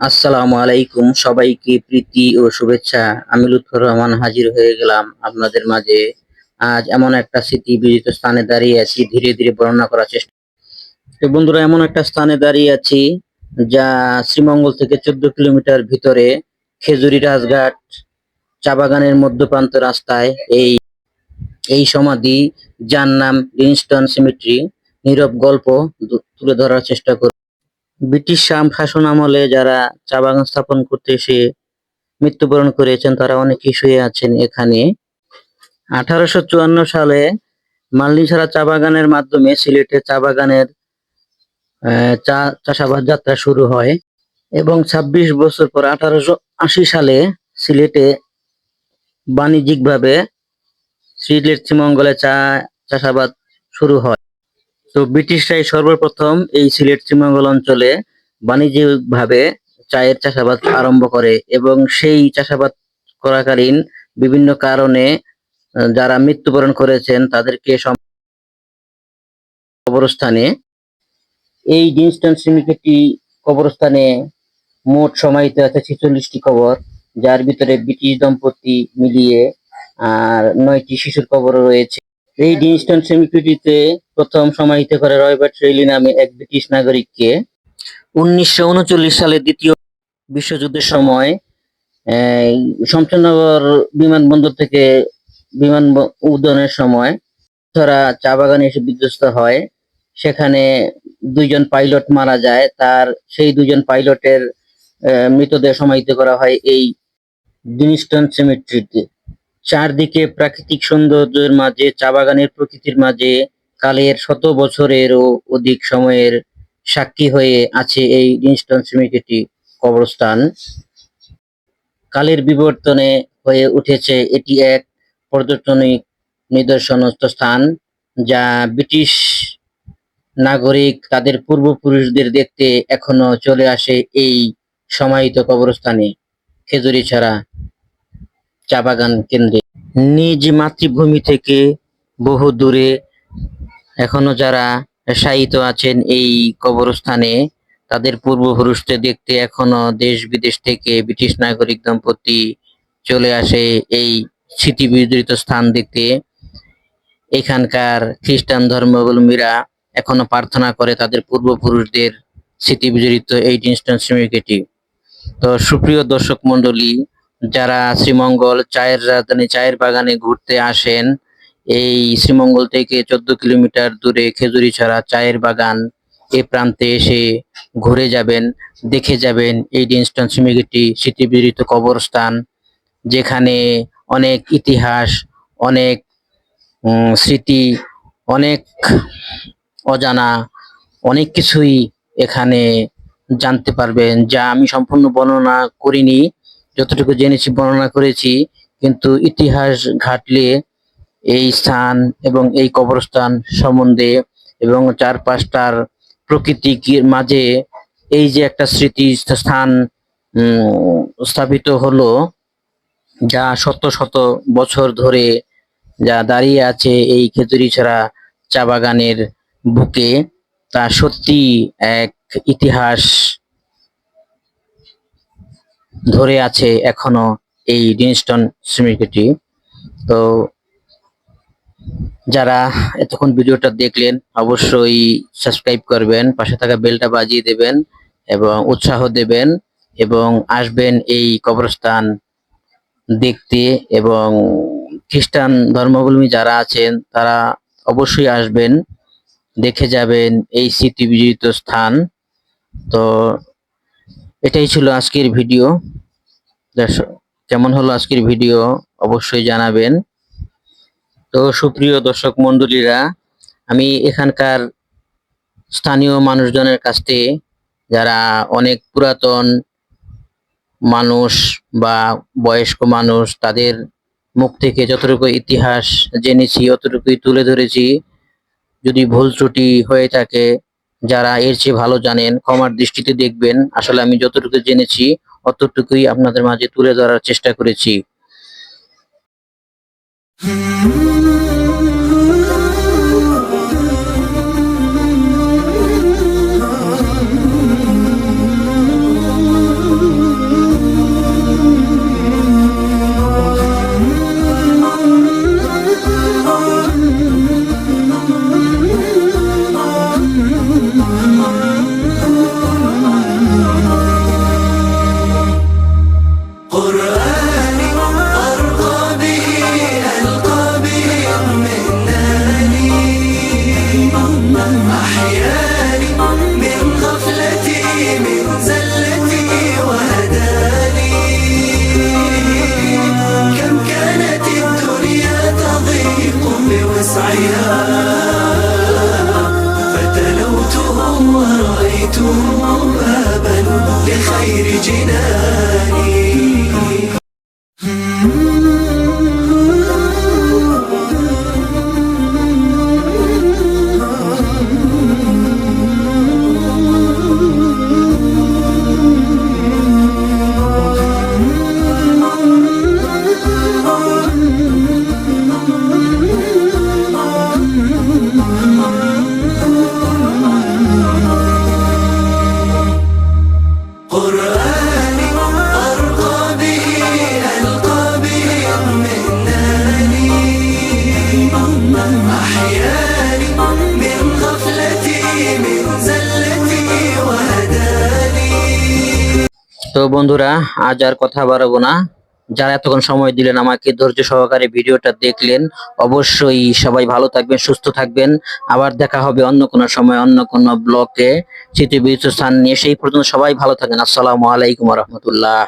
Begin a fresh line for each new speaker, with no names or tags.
আসসালামু আলাইকুম সবাইকে প্রীতি ও শুভেচ্ছা। আমি লুৎফর রহমান হাজির হয়ে গেলাম আপনাদের মাঝে। আজ এমন একটা স্মৃতি বিজিত স্থানে দাঁড়িয়ে আছি, ধীরে ধীরে বর্ণনা করার চেষ্টা তো বন্ধুরা, এমন একটা স্থানে দাঁড়িয়ে আছি যা শ্রীমঙ্গল থেকে চোদ্দ কিলোমিটার ভিতরে খেজুরি রাজঘাট, চা বাগানের মধ্যপ্রান্ত রাস্তায় এই এই সমাধি, যার নাম ইনস্টন সিমেট্রি নীরব গল্প তুলে ধরার চেষ্টা করি, ব্রিটিশ শাসন আমলে যারা চা বাগান স্থাপন করতে এসে মৃত্যুবরণ করেছেন, তারা অনেকেই শুয়ে আছেন এখানে। আঠারোশো চুয়ান্ন সালে মালনিছাড়া চা বাগানের মাধ্যমে সিলেটে চা বাগানের চা, চাষাবাদ যাত্রা শুরু হয় এবং ২৬ বছর পর আঠারোশো আশি সালে সিলেটে বাণিজ্যিকভাবে সিলেট শ্রীমঙ্গলে চা, চাষাবাদ শুরু হয়। তো ব্রিটিশরাই সর্বপ্রথম এই সিলেট শ্রীমঙ্গল অঞ্চলে বাণিজ্যিকভাবে চায়ের চাষাবাদ আরম্ভ করে এবং সেই চাষাবাদ করাকালীন বিভিন্ন কারণে যারা মৃত্যুবরণ করেছেন তাদেরকে কবরস্থানে, এই ডিনস্টন সিমিকেটি কবরস্থানে মোট সমাহিত আছে ছেচল্লিশটি কবর, যার ভিতরে ব্রিটিশ দম্পতি মিলিয়ে আর নয়টি শিশুর কবর রয়েছে। এই ডিনস্টন সেমিকুইটিতে প্রথম সমাহিত করে রয়বার্ট রেইলি নামে এক ব্রিটিশ নাগরিককে উনিশশো উনচল্লিশ সালে দ্বিতীয় বিশ্বযুদ্ধের সময় শমশেরনগর বিমানবন্দর থেকে বিমান উদ্যানের সময় তারা চা বাগানে এসে বিধ্বস্ত হয়। সেখানে দুইজন পাইলট মারা যায়। তার, সেই দুজন পাইলটের মৃতদেহ সমাহিত করা হয় এই ডিনিস্টন সেমিট্রিতে। চারদিকে প্রাকৃতিক সৌন্দর্যের মাঝে, চা বাগানের প্রকৃতির মাঝে কালের শত বছরেরও অধিক সময়ের সাক্ষী হয়ে আছে এই ডিনিস্টন সেমিট্রিটি কবরস্থান। কালের বিবর্তনে হয়ে উঠেছে এটি এক পর্যটনিক নিদর্শন স্থান, যা ব্রিটিশ নাগরিক তাদের পূর্বপুরুষদের দেখতে এখনও চলে আসে এই সমাহিত কবরস্থানে, খেজুরি ছাড়া চা বাগান কেন্দ্রে। নিজ মাতৃভূমি থেকে বহু দূরে এখনও যারা শায়িত আছেন এই কবরস্থানে, তাদের পূর্বপুরুষদের দেখতে এখনও দেশ বিদেশ থেকে ব্রিটিশ নাগরিক দম্পতি চলে আসে এই স্মৃতি বিজড়িত স্থান দেখতে। এখানকার খ্রিস্টান ধর্মাবলম্বীরা এখনও প্রার্থনা করে তাদের পূর্বপুরুষদের স্মৃতি বিজড়িত এই ডিনস্টন সিমিকেটি। তো সুপ্রিয় দর্শক মন্ডলী যারা শ্রীমঙ্গল চায়ের রাজধানী, চায়ের বাগানে ঘুরতে আসেন এই শ্রীমঙ্গল থেকে চোদ্দ কিলোমিটার দূরে খেজুরি ছাড়া চায়ের বাগান এ প্রান্তে এসে ঘুরে যাবেন, দেখে যাবেন এই ডিনস্টন সিমিগেটি স্মৃতিবিদিত কবরস্থান, যেখানে অনেক ইতিহাস, অনেক স্মৃতি, অনেক অজানা, অনেক কিছুই এখানে জানতে পারবেন, যা আমি সম্পূর্ণ বর্ণনা করিনি, যতটুকু জেনেছি, বর্ণনা করেছি, কিন্তু ইতিহাস ঘাটলে এই স্থান এবং এই কবরস্থান সম্বন্ধে এবং চারপাশটার প্রকৃতির মাঝে এই যে একটা স্মৃতি স্থান স্থাপিত হলো, যা শত শত বছর ধরে যা দাঁড়িয়ে আছে এই খেজুরিছড়া চা বাগানের বুকে, তা সত্যি এক ইতিহাস ধরে আছে এখনও এই ডিনস্টন স্মৃতিটি। তো যারা এতক্ষণ ভিডিওটা দেখলেন, অবশ্যই সাবস্ক্রাইব করবেন, পাশে থাকা বেলটা বাজিয়ে দেবেন এবং উৎসাহ দেবেন এবং আসবেন এই কবরস্থান দেখতে এবং খ্রিস্টান ধর্মাবলম্বী যারা আছেন, তারা অবশ্যই আসবেন, দেখে যাবেন এই স্মৃতি বিজড়িত স্থান। তো এটাই ছিল আজকের ভিডিও। কেমন হলো আজকের ভিডিও অবশ্যই জানাবেন। তো সুপ্রিয় দর্শক মণ্ডলীরা, আমি এখানকার স্থানীয় মানুষজনের কাছ থেকে যারা অনেক পুরাতন মানুষ বা বয়স্ক মানুষ, তাদের মুখ থেকে যতটুকু ইতিহাস জেনেছি, অতটুকুই তুলে ধরেছি। যদি ভুল ত্রুটি হয়ে থাকে, যারা এর চেয়ে ভালো জানেন, ক্ষমার দৃষ্টিতে দেখবেন। আসলে আমি যতটুকু জেনেছি, অতটুকুই আপনাদের মাঝে তুলে ধরার চেষ্টা করেছি।
Hurra! مسعيا فتلوتهم ورأيتهم بابا لخير جناني.
তো বন্ধুরা, আজ আর কথা বাড়াবো না। যারা এতক্ষণ সময় দিলেন আমাকে, ধৈর্য সহকারে ভিডিওটা দেখলেন, অবশ্যই সবাই ভালো থাকবেন, সুস্থ থাকবেন। আবার দেখা হবে অন্য কোনো সময়, অন্য কোনো ব্লকে। স্মৃতি স্থান নিয়ে সেই পর্যন্ত সবাই ভালো থাকেন আসসালামু আলাইকুম রহমতুল্লাহ।